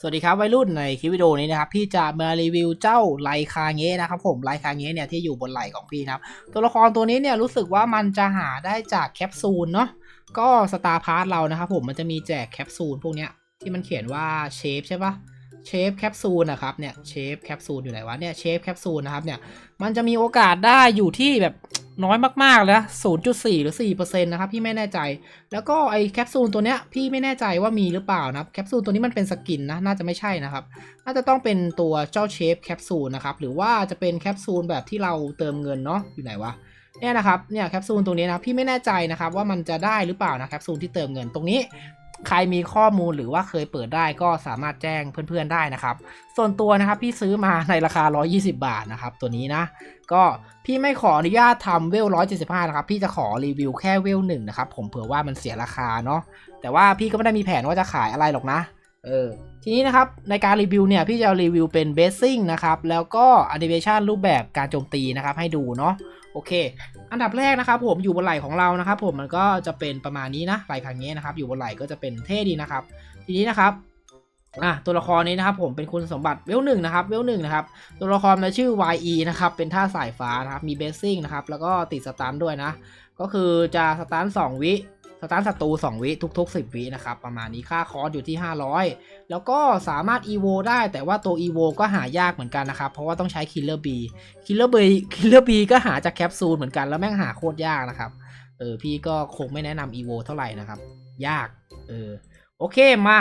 สวัสดีครับวัยรุ่นในคลิปวิดีโอนี้นะครับพี่จะมารีวิวเจ้าไลคาเงะนะครับผมไลคาเงะเนี่ยที่อยู่บนไหล่ของพี่นะครับตัวละครตัวนี้เนี่ยรู้สึกว่ามันจะหาได้จากแคปซูลเนาะก็สตาร์พาร์ทเรานะครับผมมันจะมีแจกแคปซูลพวกเนี้ยที่มันเขียนว่าเชฟใช่ปะเชฟแคปซูลนะครับเนี่ยเชฟแคปซูลอยู่ไหนวะเนี่ยเชฟแคปซูลนะครับเนี่ยมันจะมีโอกาสได้อยู่ที่แบบ น้อยมากๆเลยนะ0.4หรือ4%นะครับพี่ไม่แน่ใจ แล้วก็ไอแคปซูลตัวเนี้ยพี่ไม่แน่ใจว่ามีหรือเปล่านะครับแคปซูลตัวนี้มันเป็นสกินนะน่าจะไม่ใช่นะครับ น่าจะต้องเป็นตัวเจ้าเชฟแคปซูลนะครับหรือว่าจะเป็นแคปซูลแบบที่เราเติมเงินเนาะอยู่ไหนวะเนี่ยนะครับเนี่ยแคปซูลตรงนี้นะพี่ไม่แน่ใจนะครับว่ามันจะได้หรือเปล่านะแคปซูลที่เติมเงินตรงนี้ ใครมีข้อมูลหรือว่าเคยเปิดได้ก็สามารถแจ้งเพื่อนๆได้นะครับ ส่วนตัวนะครับพี่ซื้อมาในราคา 120 บาทนะครับ ตัวนี้นะ ก็พี่ไม่ขออนุญาตทำเวล 175 นะครับ พี่จะขอรีวิวแค่เวลหนึ่งนะครับ ผมเผื่อว่ามันเสียราคาเนาะแต่ว่าพี่ก็ไม่ได้มีแผนว่าจะขายอะไรหรอกนะ เออทีนี้นะครับในการรีวิวเนี่ยพี่จะรีวิวเป็นเบสซิ่งนะครับแล้วก็แอนิเมชันรูปแบบการโจมตีนะครับให้ดูเนาะโอเค อันดับแรกนะครับผมอยู่บนไหล่ของเรานะครับ ผมมันก็จะเป็นประมาณนี้นะไหล่คางเงี้นะครับ อยู่บนไหล่ก็จะเป็นเท่ดีนะครับ ทีนี้นะครับอะตัวละครนี้นะครับผมเป็นคุณสมบัติเวลหนึ่งนะครับเวลหนึ่งนะครับตัวละครมันชื่อ YE นะครับเป็นท่าสายฟ้านะครับมีเบสซิ่งนะครับแล้วก็ติดสตันด้วยนะก็คือจะสตัน2วิ สตันศัตรู2 วิทุก ๆ 10 วินะครับ ประมาณนี้ค่าคอร์สอยู่ที่ 500 แล้วก็สามารถ EVO ได้แต่ว่าตัว EVO ก็หายากเหมือนกันนะครับ เพราะว่าต้องใช้ Killer B Killer B Killer B ก็หาจากแคปซูลเหมือนกันแล้วแม่งหาโคตรยากนะครับ เออพี่ก็คงไม่แนะนำ EVO เท่าไหร่นะครับ ยาก เออโอเคมา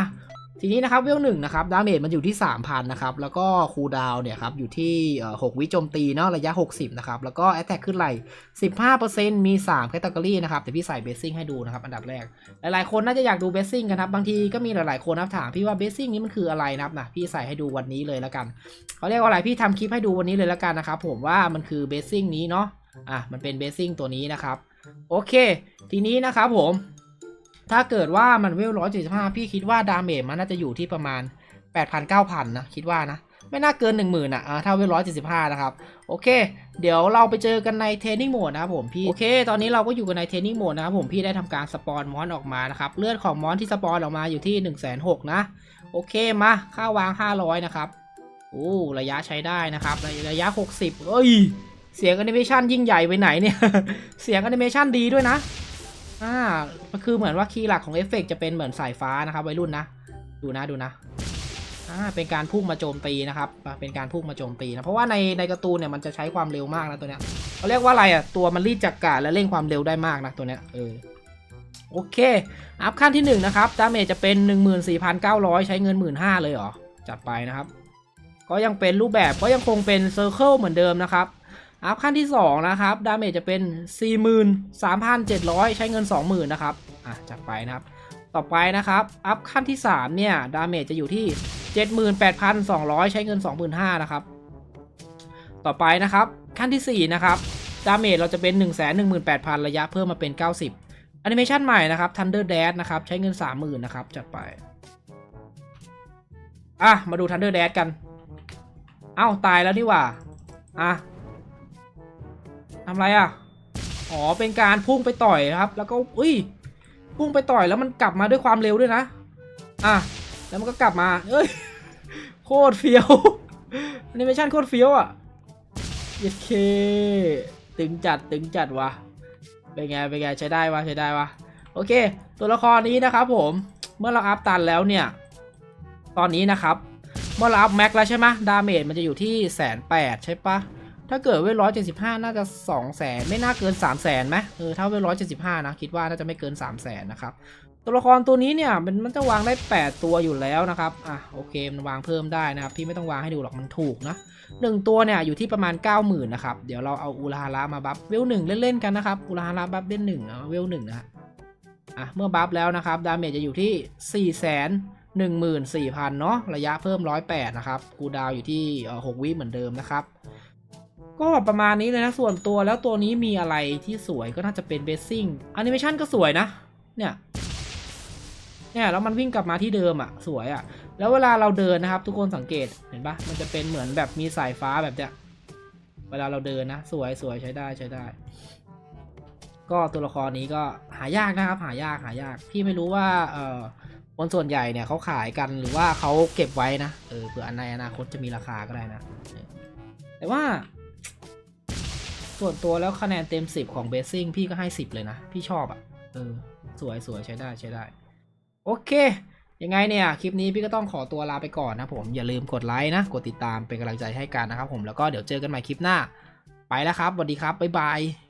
ทีนี้นะครับเวลหนึ่งนะครับดาเมจมันอยู่ที่ 3,000 นะครับ แล้วก็คูลดาวเนี่ยครับอยู่ที่ 6 วิโจมตีเนาะระยะ 60 นะครับ แล้วก็แอตแทกขึ้นไหล15%มี 3 แคตตากรีนะครับ แต่พี่ใส่เบสซิ่งให้ดูนะครับ อันดับแรก หลายๆคนน่าจะอยากดูเบสซิ่งกันครับ บางทีก็มีหลายๆคนนับถามพี่ว่าเบสซิ่งนี้มันคืออะไรนะครับนะพี่ใส่ให้ดูวันนี้เลยแล้วกันเขาเรียกว่าอะไรพี่ทำคลิปให้ดูวันนี้เลยแล้วกันนะครับผมว่ามันคือเบสซิ่งนี้เนาะอะมันเป็นเบสซิ่งตัวนี้นะครับโอเค ทีนี้นะครับผม ถ้าเกิดว่ามันเวลร้อยเจ็ดสิบห้าพี่คิดว่าดาเมจมันน่าจะอยู่ที่ประมาณแปดพันเก้าพันนะคิดว่านะ ไม่น่าเกินหนึ่งหมื่นอะถ้าเวลร้อยเจ็ดสิบห้านะครับ โอเค เดี๋ยวเราไปเจอกันในเทนนิ่งโหมดนะครับผมพี่โอเค ตอนนี้เราก็อยู่กันในเทนนิ่งโหมดนะครับผมพี่ได้ทำการสปอนมอนออกมานะครับเลือดของมอนที่สปอนออกมาอยู่ที่1นึ่งแสนหกนะโอเคมาค่าวาง500นะครับโอ้ระยะใช้ได้นะครับระยะ60เอ้ยเสียงแอนิเมชันยิ่งใหญ่ไปไหนเนี่ย เสียงแอนิเมชันดีด้วยนะ อ่ามันคือเหมือนว่าคีย์หลักของเอฟเฟกต์จะเป็นเหมือนสายฟ้านะครับวัยรุ่นนะ ดูนะดูนะอ่าเป็นการพุ่งมาโจมตีนะครับ เป็นการพุ่งมาโจมตีนะ เพราะว่าในในการ์ตูนเนี่ยมันจะใช้ความเร็วมากนะตัวเนี้ยเขาเรียกว่าอะไรอะ ตัวมันรีดจักกะและเร่งความเร็วได้มากนะตัวเนี้ย เออ โอเค อัพขั้นที่หนึ่งนะครับ ดาเมจจะเป็น 14,900 ใช้เงิน 15,000เลยเหรอ จัดไปนะครับ ก็ยังเป็นรูปแบบก็ยังคงเป็นเซอร์เคิลเหมือนเดิมนะครับ อัพขั้นที่ 2 นะครับ ดาเมจจะเป็น 43,700 ใช้เงิน 20,000 นะครับ อะ จัดไปนะครับ ต่อไปนะครับ อัพขั้นที่ 3 เนี่ย ดาเมจจะอยู่ที่ 78,200 ใช้เงิน 25,000 นะครับ ต่อไปนะครับ ขั้นที่ 4 นะครับ ดาเมจเราจะเป็น 118,000 ระยะเพิ่มมาเป็น 90แอนิเมชันใหม่นะครับ Thunder Dash นะครับ ใช้เงิน 30,000 นะครับ จัดไป อะ มาดู Thunder Dash กัน เอ้า ตายแล้วนี่ว่า อะ ทำไรอะ อ๋อ เป็นการพุ่งไปต่อยนะครับ แล้วก็อุ้ย พุ่งไปต่อยแล้วมันกลับมาด้วยความเร็วด้วยนะ อะ แล้วมันก็กลับมา เอ้ย โคตรเฟี้ยวแอนิเมชันโคตรเฟี้ยวอะเยเค ตึงจัด ตึงจัดวะเป็นไง เป็นไง ใช้ได้วะ ใช้ได้วะ โอเค ตัวละครนี้นะครับผม เมื่อเราอัพตันแล้วเนี่ย ตอนนี้นะครับ เมื่อเราอัพแม็กแล้วใช่ไหมดาเมจมันจะอยู่ที่แสนแปดใช่ปะ ถ้าเกิดเวลร้อยเจ็ดสิบห้าน่าจะสองแสนไม่น่าเกินสามแสนไหมเออถ้าเวลร้อยเจ็ดสิบห้านะคิดว่าน่าจะไม่เกินสามแสนนะครับตัวละครตัวนี้เนี่ยมันมันจะวางได้ 8 ตัวอยู่แล้วนะครับอะโอเคมันวางเพิ่มได้นะครับพี่ไม่ต้องวางให้ดูหรอกมันถูกนะหนึ่งตัวเนี่ยอยู่ที่ประมาณ 90,000นะครับเดี๋ยวเราเอาอูราฮาระมาบัฟเวลหนึ่งเล่นๆกันนะครับอูราฮาระบัฟเล่นหนึ่งเวลหนึ่งนะฮะอะเมื่อบัฟแล้วนะครับดาเมจจะอยู่ที่4 1 4 0 0 0เนาะระยะเพิ่ม 108นะครับคูดาวอยู่ที่6วิเหมือนเดิมนะครับ ก็ประมาณนี้เลยนะส่วนตัวแล้วตัวนี้มีอะไรที่สวยก็น่าจะเป็นเบสซิ่งแอนิเมชันก็สวยนะ เนี่ยเนี่ยแล้วมันวิ่งกลับมาที่เดิมอะสวยอะ แล้วเวลาเราเดินนะครับ ทุกคนสังเกตเห็นปะมันจะเป็นเหมือนแบบมีสายฟ้าแบบเนี้ยเวลาเราเดินนะ สวยสวยใช้ได้ใช้ได้ ก็ตัวละครนี้ก็หายากนะครับ หายากหายาก พี่ไม่รู้ว่าเอ่อคนส่วนใหญ่เนี่ยเขาขายกันหรือว่าเขาเก็บไว้นะเออเผื่อในอนาคตจะมีราคาก็ได้นะแต่ว่า ส่วนตัวแล้วคะแนนเต็ม 10 ของเบสซิ่งพี่ก็ให้ 10 เลยนะ พี่ชอบอะ่ะ เออ สวยสวยใช้ได้ใช้ได้ โอเค ยังไงเนี่ย คลิปนี้พี่ก็ต้องขอตัวลาไปก่อนนะผม อย่าลืมกดไลค์นะ กดติดตามเป็นกำลังใจให้กันนะครับผมแล้วก็เดี๋ยวเจอกันใหม่คลิปหน้า ไปแล้วครับสวัสดีครับบ๊ายบาย